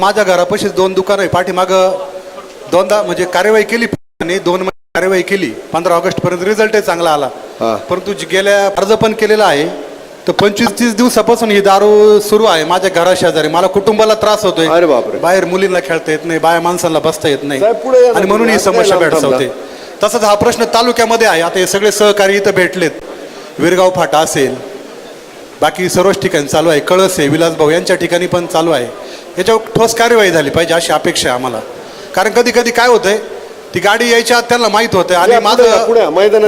माझ्या घरापाशीच दोन दुकानं आहे. पाठीमाग दोनदा म्हणजे कार्यवाही केली आणि दोन महिने कार्यवाही केली. पंधरा ऑगस्ट पर्यंत रिझल्टही चांगला आला. परंतु जी गेल्या अर्ज पण केलेला आहे तर पंचवीस तीस दिवसापासून ही दारू सुरू आहे माझ्या घरा शेजारी मला कुटुंबाला त्रास होतोय. अरे बापरे. बाहेर मुलींना खेळता येत नाही बाया माणसाला बसता येत नाही. साहेब, पुढे या ना आणि म्हणून ही. समस्या लांब भेडसावते. तसंच हा प्रश्न तालुक्यामध्ये आहे. आता हे सगळे सहकारी इथं भेटलेत. विरगाव फाटा असेल. बाकी सर्वच ठिकाणी चालू आहे. कळस आहे विलास भाऊ यांच्या ठिकाणी पण चालू आहे. याच्यावर ठोस कार्यवाही झाली पाहिजे अशी अपेक्षा आहे आम्हाला कारण कधी कधी काय होतंय ती गाडी यायच्या आत त्यांना माहीत होतं आणि माझं.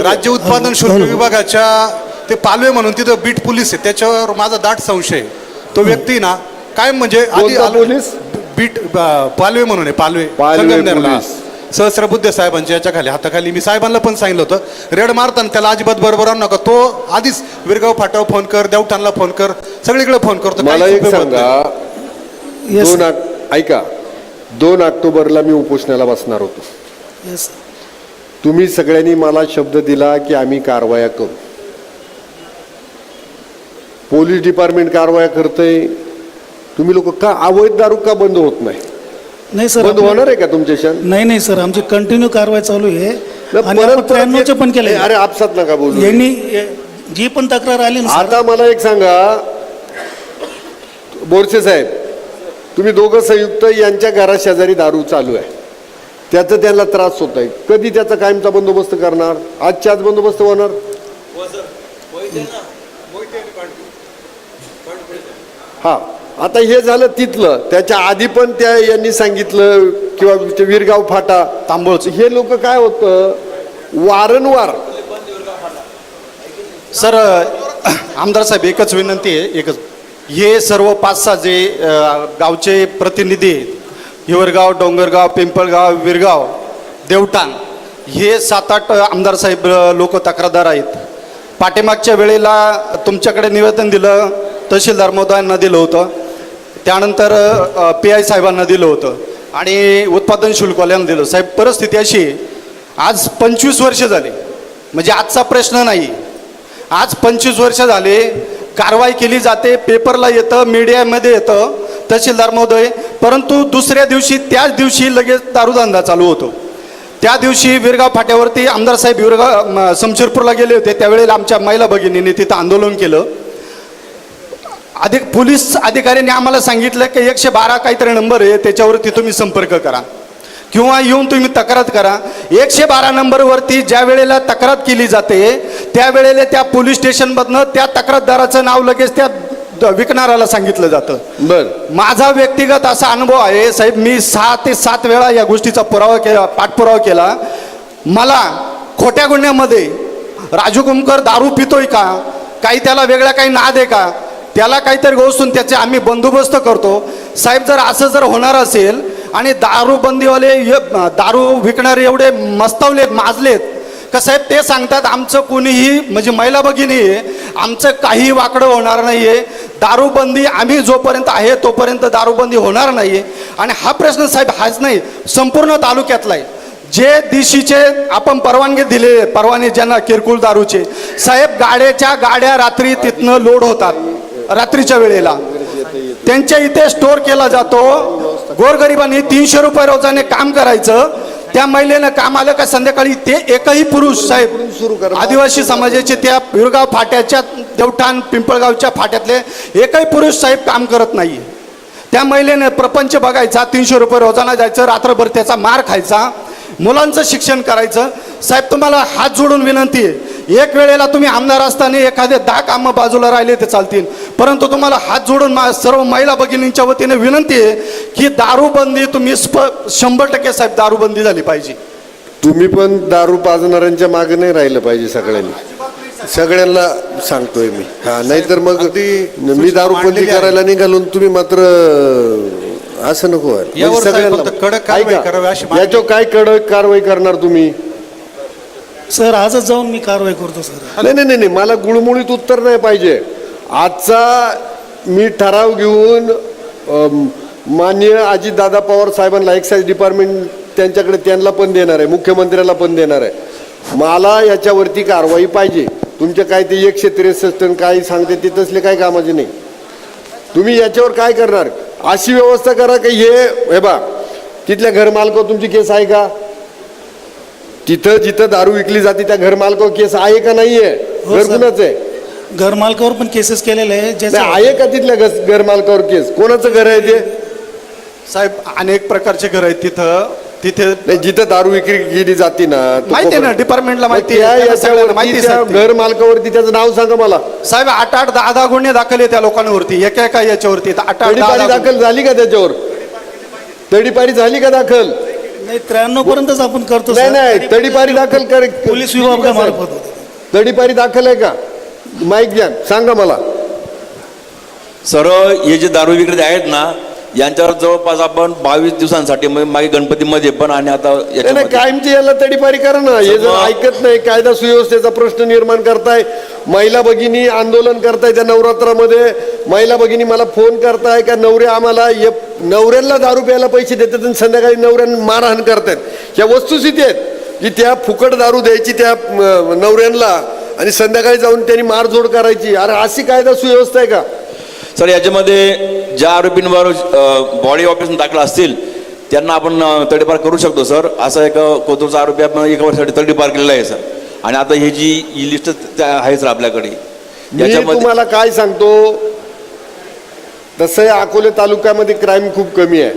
राज्य उत्पादन शुल्क विभागाच्या ते पालवे म्हणून तिथं बीट पोलीस आहे त्याच्यावर माझा दाट संशय. तो व्यक्ती ना काय म्हणजे आधी? बीट पालवे म्हणून आहे पालवे संगमनेरला. सहस्रबुद्धे साहेबांच्या याच्याखाली हाताखाली मी साहेबांना पण सांगितलं होतं रेड मारताना त्याला अजिबात बरोबर आणू नका तो आधीच विरगाव फाटाव फोन कर देवठाणला फोन कर सगळीकडे फोन करतो दोन ऐका. दोन ऑक्टोबरला मी उपोषणाला बसणार होतो. येस तुम्ही सगळ्यांनी मला शब्द दिला की आम्ही कारवाया करू. पोलीस डिपार्टमेंट कारवाया करतंय. तुम्ही लोक का अवैध दारू का बंद होत नाही? नाही सर बंद आपलं- होणार आहे का तुमच्या नाही नाही सर आमची कंटिन्यू कारवाई चालू आहे. आणि आपण त्र्याण्णवचे पण केले अरे आपसात नका बोलू. यांनी ए- जी पण तक्रार आली ना सर आता मला एक सांगा. बोरसे साहेब तुम्ही दोघं संयुक्त यांच्या घरा शेजारी दारू चालू आहे. त्याचा त्यांना त्रास होत आहे कधी त्याचा कायमचा बंदोबस्त करणार? आजच्या आज बंदोबस्त होणार? हा आता हे झालं तिथलं. त्याच्या आधी पण त्या यांनी सांगितलं किंवा ते वीरगाव फाटा. तांबोळचं. हे लोक काय होतं? वारंवार. सर आमदार साहेब एकच विनंती आहे एकच हे सर्व पाच सहा जे गावचे प्रतिनिधी आहेत हिवरगाव डोंगरगाव पिंपळगाव विरगाव देवटांग हे सात आठ आमदार साहेब लोक तक्रारदार आहेत. पाठीमागच्या वेळेला तुमच्याकडे निवेदन दिलं तहसीलदार महोदयांना दिलं होतं. त्यानंतर पी आय साहेबांना दिलं होतं. आणि उत्पादन शुल्कवाल्यांना दिलं साहेब परिस्थिती अशी आज पंचवीस वर्ष झाली. म्हणजे आजचा प्रश्न नाही. आज पंचवीस वर्ष झाले कारवाई केली जाते पेपरला येतं मीडियामध्ये येतं तहसीलदार महोदय. परंतु दुसऱ्या दिवशी त्याच दिवशी लगेच दारूधंदा चालू होतो. त्या दिवशी विरगाव फाट्यावरती आमदार साहेब विरगाव समशेरपूरला गेले होते. त्यावेळेला आमच्या महिला भगिनीने तिथं आंदोलन केलं. अधिक पोलीस अधिकाऱ्यांनी आम्हाला सांगितलं की एकशे बारा काहीतरी नंबर आहे त्याच्यावरती तुम्ही संपर्क करा. किंवा येऊन तुम्ही तक्रार करा. एकशे बारा नंबरवरती ज्या वेळेला तक्रार केली जाते त्यावेळेला त्या पोलीस स्टेशनमधनं त्या तक्रारदाराचं नाव लगेच त्या विकणाऱ्याला सांगितलं जातं. बर. माझा व्यक्तिगत असा अनुभव आहे साहेब मी सहा ते सात वेळा या गोष्टीचा पुरावा केला पाठपुरावा केला. मला खोट्या गुन्ह्यामध्ये राजू कुमकर दारू पितोय का? काही त्याला वेगळा काही नाद आहे का? त्याला काहीतरी गोष्टून त्याचे आम्ही बंदोबस्त करतो. साहेब जर असं जर होणार असेल आणि दारूबंदीवाले हे- दारू विकणारे एवढे मस्तावलेत माजलेत. का साहेब ते सांगतात आमचं कोणीही म्हणजे महिला भगिनी आहे आमचं काही वाकडं होणार नाही आहे दारूबंदी आम्ही जोपर्यंत आहे तोपर्यंत दारूबंदी होणार नाही आहे आणि हा प्रश्न साहेब हाच नाही संपूर्ण तालुक्यातला आहे. जे दिशीचे आपण परवानगी दिले परवाने ज्यांना किरकोळ दारूचे. साहेब गाड्याच्या गाड्या रात्री तिथनं लोड होतात रात्रीच्या वेळेला. त्यांच्या इथे स्टोअर केला जातो गोरगरिबांनी तीनशे रुपये रोजाने काम करायचं. त्या महिलेनं काम आलं का संध्याकाळी? ते एकही पुरुष सुरू साहेब करा. आदिवासी समाजाचे त्या पिरगाव फाट्याच्या देवठाण पिंपळगावच्या फाट्यातले एकही पुरुष साहेब काम करत नाही त्या महिलेने प्रपंच बघायचा तीनशे रुपये रोजाना जायचं रात्रभर त्याचा मार खायचा मुलांचं शिक्षण करायचं. साहेब तुम्हाला हात जोडून विनंती आहे एक वेळेला तुम्ही आमदार असताना एखादे दहा कामं बाजूला राहिले ते चालतील परंतु तुम्हाला हात जोडून मा सर्व महिला भगिनींच्या वतीने विनंती आहे की दारूबंदी तुम्ही स्प शंभर टक्के साहेब दारूबंदी झाली पाहिजे तुम्ही पण दारू पाजणाऱ्यांच्या मागे नाही राहिलं पाहिजे सगळ्यांनी सगळ्यांना सांगतोय मी हा नाहीतर मग मी दारू बंदी. करायला निघालो आणि तुम्ही मात्र असं नको. म्हणजे. याच्यावर काय कडक कारवाई करणार तुम्ही सर आजच जाऊन मी कारवाई करतो सर. नाही नाही नाही नाही, मला गुळमुळीत उत्तर नाही पाहिजे. आजचा मी ठराव घेऊन अम, माननीय अजितदादा पवार साहेबांना एक्साईज डिपार्टमेंट त्यांच्याकडे त्यांना पण देणार आहे मुख्यमंत्र्याला पण देणार आहे. मला याच्यावरती कारवाई पाहिजे. तुमचे काय ते एकशे त्रेसष्ट आणि काही सांगते ते तसले काही कामाचे नाही. तुम्ही याच्यावर काय करणार? अशी व्यवस्था करा की हे हे बा तिथल्या घर तुमची केस आहे का? तिथं जिथं दारू विकली जाते त्या घर मालकावर केस आहे का नाहीये? हो, घर सर. कुणाचं आहे? घरमालकावर पण केसेस केलेले आहे नाही ज्याच्या आहे का तिथल्या घस- घर मालकावर केस? कोणाचं घर आहे ते? साहेब अनेक प्रकारचे घर आहेत तिथं. तिथे नाही जिथं दारू विक्री केली जाते ना तो माहिती आहे ना, कोपरा- डिपार्टमेंटला माहिती आहे, त्या त्यांना सगळ्यांना याच्यावरती माहिती आहे, त्या. घर मालकावरती त्याचं नाव सांगा मला. साहेब आठ आठ दहा दहा गुन्हे दाखल आहे त्या लोकांवरती एका एका याच्यावरती. आठ आठ दहा तडीपारी दहा दाखल झाली का त्याच्यावर? तडीपारी झाली का दाखल? नाही त्र्याण्णव पर्यंतच आपण करतो नाही सर. नाही तडीपारी दाखल कर पोलीस विभागामार्फत होतं. तडीपारी दाखल आहे का माईक घ्या सांगा मला सर्व हे जे दारू विक्रेते आहेत ना यांच्यावर जवळपास आपण बावीस दिवसांसाठी म्हणजे मागे गणपतीमध्ये पण आणि आता नाही कायमची याला तडीपारी करा ना. हे जर ऐकत नाही कायदा सुव्यवस्थेचा प्रश्न निर्माण करताय महिला भगिनी आंदोलन करताय त्या नवरात्रामध्ये महिला भगिनी मला फोन करताय का नवरे आम्हाला ये नवऱ्यांना दारू प्यायला पैसे देतात आणि संध्याकाळी नवऱ्यांना मारहाण करतायत. या वस्तुस्थिती आहेत की त्या फुकट दारू द्यायची त्या नवऱ्यांना आणि संध्याकाळी जाऊन त्यांनी मारझोड करायची. अरे अशी कायदा सुव्यवस्था आहे का? सर याच्यामध्ये ज्या आरोपींवर बॉडी ऑपरेशन दाखल असतील त्यांना आपण तडीपार करू शकतो सर. असा एक कोथरूडचा आरोपी आपण एका वर्षासाठी तडीपार केलेला आहे सर. आणि आता ही जी ही लिस्ट आहे सर आपल्याकडे. मी तुम्हाला काय सांगतो? तसं अकोले तालुक्यामध्ये क्राईम खूप कमी आहे.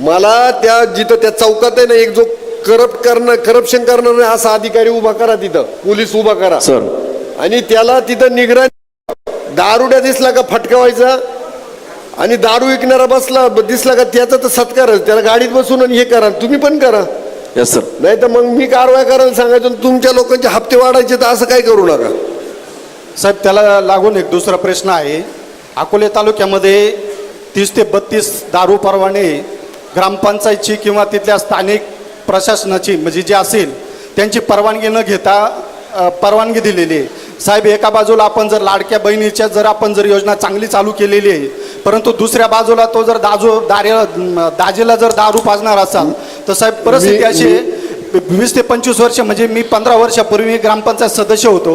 मला त्या जिथं त्या चौकात आहे ना एक जो करप्ट करणं करप्शन करणार असा अधिकारी उभा करा तिथं. पोलीस उभा करा. सर. आणि त्याला तिथं निगराणी दारुड्या दिसला का फटकावायचा? आणि दारू विकणारा बसला दिसला का त्याचा तर सत्कार त्याला गाडीत बसून आणि हे करा. तुम्ही पण करा. यस सर नाही तर मग मी कारवाई करायला सांगायचं तुमच्या लोकांचे हप्ते वाढायचे तर असं काय करू नका. साहेब त्याला लागून एक दुसरा प्रश्न आहे. अकोले तालुक्यामध्ये तीस ते बत्तीस दारू परवाने ग्रामपंचायतची किंवा तिथल्या स्थानिक प्रशासनाची म्हणजे जे असेल त्यांची परवानगी न घेता परवानगी दिलेली आहे. साहेब एका बाजूला आपण जर लाडक्या बहिणीच्या जर आपण जर योजना चांगली चालू केलेली आहे परंतु दुसऱ्या बाजूला तो जर दाजू दारे दाजेला जर दारू पाजणार असाल तर साहेब परिस्थिती अशी आहे वीस ते पंचवीस वर्ष म्हणजे मी पंधरा वर्षापूर्वी ग्रामपंचायत सदस्य होतो.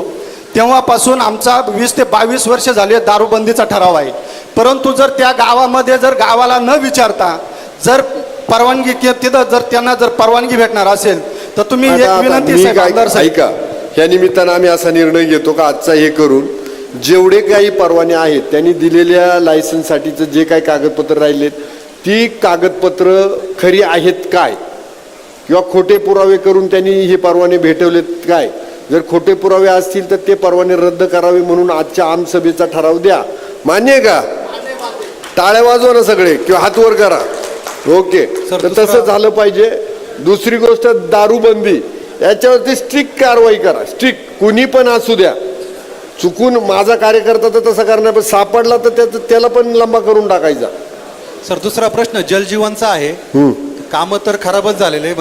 तेव्हापासून आमचा वीस ते बावीस वर्ष झाले दारूबंदीचा ठराव आहे. परंतु जर त्या गावामध्ये जर गावाला न विचारता जर परवानगी तिथं जर त्यांना जर परवानगी भेटणार असेल तर तुम्ही एक विनंती ऐका. या निमित्तानं आम्ही असा निर्णय घेतो का आजचा हे करून जेवढे काही परवाने आहेत त्यांनी दिलेल्या लायसन्ससाठीचं जे काही कागदपत्र राहिलेत ती कागदपत्र खरी आहेत काय? किंवा खोटे पुरावे करून त्यांनी हे परवाने भेटवलेत काय? जर खोटे पुरावे असतील तर ते परवाने रद्द करावे म्हणून आजच्या आमसभेचा ठराव द्या. मान्य आहे का? टाळ्या वाजवा ना सगळे किंवा हात वर करा. ओके. तर तसं झालं पाहिजे. दुसरी गोष्ट दारूबंदी. याच्यावरती स्ट्रिक्ट कारवाई करा. स्ट्रिक्ट कुणी पण असू द्या. चुकून माझा कार्यकर्ता तर तसा करणार पण सापडला तर त्याचं त्याला पण लंबा करून टाकायचा. सर दुसरा प्रश्न जलजीवनचा आहे. कामं तर खराबच झालेले